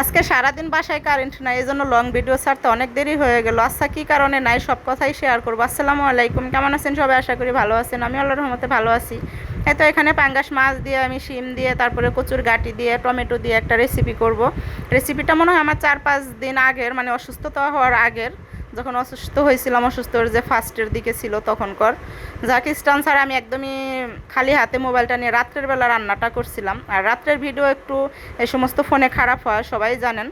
আজকে সারাদিন বাসায় কারেন্ট নাই এই জন্য লং ভিডিও ছাড়তে অনেক দেরি হয়ে গেল। আচ্ছা কী কারণে নাই? সব কথাই শেয়ার করব। আসসালামু আলাইকুম। কেমন আছেন? সবাই আশা করি ভালো আছেন। আমি আল্লাহর রহমতে ভালো আছি। তো এখানে পাঙ্গাস মাছ দিয়ে, আমি শিম দিয়ে, তারপরে কচুর গাটি দিয়ে, টমেটো দিয়ে একটা রেসিপি করব। রেসিপিটা মনে হয় আমার চার পাঁচ দিন আগের মানে অসুস্থতা হওয়ার আগের। যখন অসুস্থ হয়েছিলাম, অসুস্থর যে ফার্স্টের দিকে ছিল তখনকার। স্টান ছাড়া আমি একদমই খালি হাতে মোবাইলটা নিয়ে রাত্রের বেলা রান্নাটা করছিলাম। আর রাত্রের ভিডিও একটু এই সমস্ত ফোনে খারাপ হয় সবাই জানেন।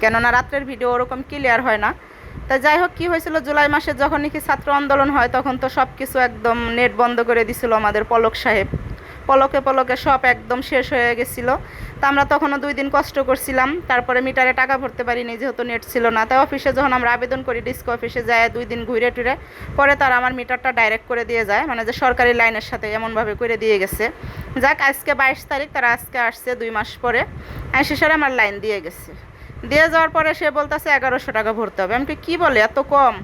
কেননা রাত্রের ভিডিও ওরকম ক্লিয়ার হয় না। তা যাই হোক, কী হয়েছিল, জুলাই মাসে যখন নাকি ছাত্র আন্দোলন হয়, তখন তো সব কিছু একদম নেট বন্ধ করে দিছিল আমাদের পলক সাহেব। পলকে পলকে সব একদম শেষ হয়ে গেছিল। তা আমরা তখনও দুই দিন কষ্ট করছিলাম, তারপরে মিটারে টাকা ভরতে পারিনি যেহেতু নেট ছিল না। তাই অফিসে যখন আমরা আবেদন করি, ডিস্কো অফিসে যায়, দুই দিন ঘুরে টুরে, পরে তারা আমার মিটারটা ডাইরেক্ট করে দিয়ে যায় মানে যে সরকারি লাইনের সাথে এমনভাবে করে দিয়ে গেছে। যাক, আজকে বাইশ তারিখ, তারা আজকে আসছে দুই মাস পরে। এসে সারে আমার লাইন দিয়ে গেছে। দিয়ে যাওয়ার পরে সে বলতেছে, এগারোশো টাকা ভরতে হবে। আমি কি বলে, এত কম?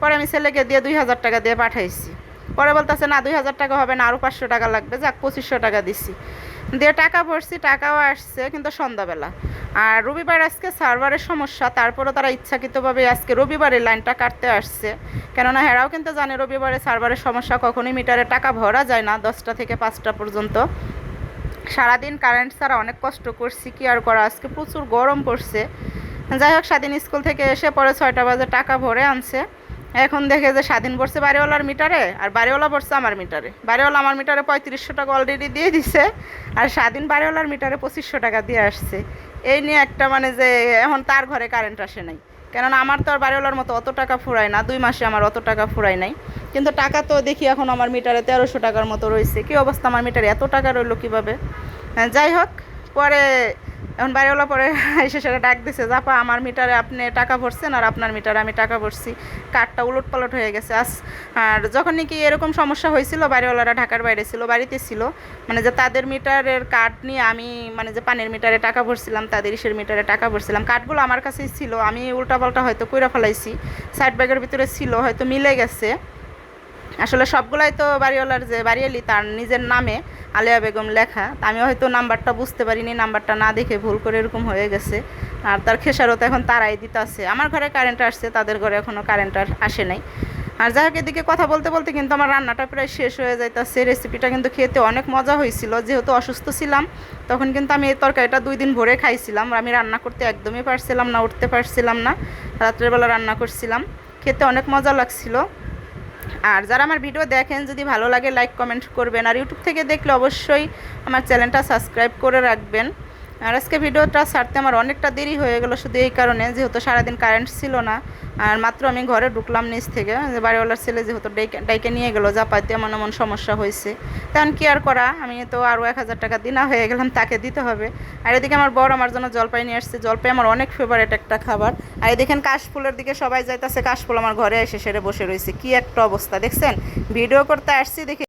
পরে আমি ছেলেকে দিয়ে দুই হাজার টাকা দিয়ে পাঠাইছি। পরে বলতেছে, না, দুই হাজার টাকা হবে না আরও পাঁচশো টাকা লাগবে। যাক, পঁচিশশো টাকা দিছি। দিয়ে টাকা ভরছি, টাকাও আসছে কিন্তু সন্ধ্যাবেলা। আর রবিবার আজকে সার্ভারের সমস্যা, তারপরও তারা ইচ্ছাকৃতভাবে আজকে রবিবারে লাইনটা কাটতে আসছে। কেননা হেরাও কিন্তু জানে রবিবারে সার্ভারের সমস্যা, কখনোই মিটারে টাকা ভরা যায় না, দশটা থেকে পাঁচটা পর্যন্ত। সারাদিন কারেন্ট ছাড়া অনেক কষ্ট করছি, কি আর করা? আজকে প্রচুর গরম পড়ছে। যাই হোক, স্বাধীন স্কুল থেকে এসে পরে ছয়টা বাজে টাকা ভরে আনছে। এখন দেখে যে স্বাধীন পড়ছে বাড়িওয়ালার মিটারে আর বাড়িওয়ালা পড়ছে আমার মিটারে। বাড়িওয়ালা আমার মিটারে পঁয়ত্রিশশো টাকা অলরেডি দিয়ে দিছে আর স্বাধীন বাড়িওয়ালার মিটারে পঁচিশশো টাকা দিয়ে আসছে। এই নিয়ে একটা মানে যে এখন তার ঘরে কারেন্ট আসে নাই। কেননা আমার তো আর বাড়িওয়ালার মতো অত টাকা ফুরায় না দুই মাসে আমার অত টাকা ফুরায় নাই। কিন্তু টাকা তো দেখি এখন আমার মিটারে তেরোশো টাকার মতো রয়েছে। কী অবস্থা আমার মিটারে? এত টাকা রইল কীভাবে? হ্যাঁ, যাই হোক পরে এখন বাড়িওয়ালা পরে এসে সেটা ডাক দিছে, জাপা, আমার মিটারে আপনি টাকা ভরছেন আর আপনার মিটারে আমি টাকা ভরছি। কার্ডটা উলট পালট হয়ে গেছে, আস। আর যখন নাকি এরকম সমস্যা হয়েছিল বাড়িওয়ালারা ঢাকার বাইরে ছিল, বাড়িতে ছিল মানে যে তাদের মিটারের কার্ড নিয়ে আমি মানে যে পানির মিটারে টাকা ভরছিলাম তাদের ইসের মিটারে টাকা ভরছিলাম, কার্ডগুলো আমার কাছেই ছিল, আমি উল্টাপাল্টা হয়তো কইরা ফেলাইছি, সাইড ব্যাগের ভিতরে ছিল, হয়তো মিলে গেছে। আসলে সবগুলাই তো বাড়িওয়ালার যে বাড়িয়ালি, তার নিজের নামে আলিয়া বেগম লেখা। আমি হয়তো নাম্বারটা বুঝতে পারিনি, নাম্বারটা না দেখে ভুল করে এরকম হয়ে গেছে। আর তার খেসারত এখন তারাই দিতে আছে। আমার ঘরে কারেন্ট আসছে, তাদের ঘরে এখনও কারেন্ট আর আসে নাই। আর যাই হোক, এদিকে কথা বলতে বলতে কিন্তু আমার রান্নাটা প্রায় শেষ হয়ে যাইতেছে। রেসিপিটা কিন্তু খেতে অনেক মজা হয়েছিল। যেহেতু অসুস্থ ছিলাম, তখন কিন্তু আমি এই তরকারিটা দুই দিন ভরে খাইছিলাম। আমি রান্না করতে একদমই পারছিলাম না, উঠতে পারছিলাম না। রাত্রেবেলা রান্না করছিলাম। খেতে অনেক মজা লাগছিল। আর যারা আমার ভিডিও দেখেন, যদি ভালো লাগে লাইক কমেন্ট করবেন। আর ইউটিউব থেকে দেখলে অবশ্যই আমার চ্যানেলটা সাবস্ক্রাইব করে রাখবেন। আর আজকে ভিডিওটা ছাড়তে আমার অনেকটা দেরি হয়ে গেল শুধু এই কারণে, যেহেতু সারাদিন কারেন্ট ছিল না। আর মাত্র আমি ঘরে ঢুকলাম নিচ থেকে, যে বাড়িওয়ালার ছেলে যেহেতু ডাইকে ডাইকে নিয়ে গেলো যাপাইতে এমন এমন সমস্যা হয়েছে। তেমন কি আর করা? আমি তো আরও এক হাজার টাকা দিনা হয়ে গেলাম, তাকে দিতে হবে। আর এদিকে আমার বড় আমার জন্য জলপাই নিয়ে আসছে। জলপাই আমার অনেক ফেভারিট একটা খাবার। আর এই দেখেন কাশফুলের দিকে সবাই যাইতেছে, কাশফুল আমার ঘরে এসে সেরে বসে রয়েছে। কি একটা অবস্থা, দেখছেন? ভিডিও করতে আসছি দেখি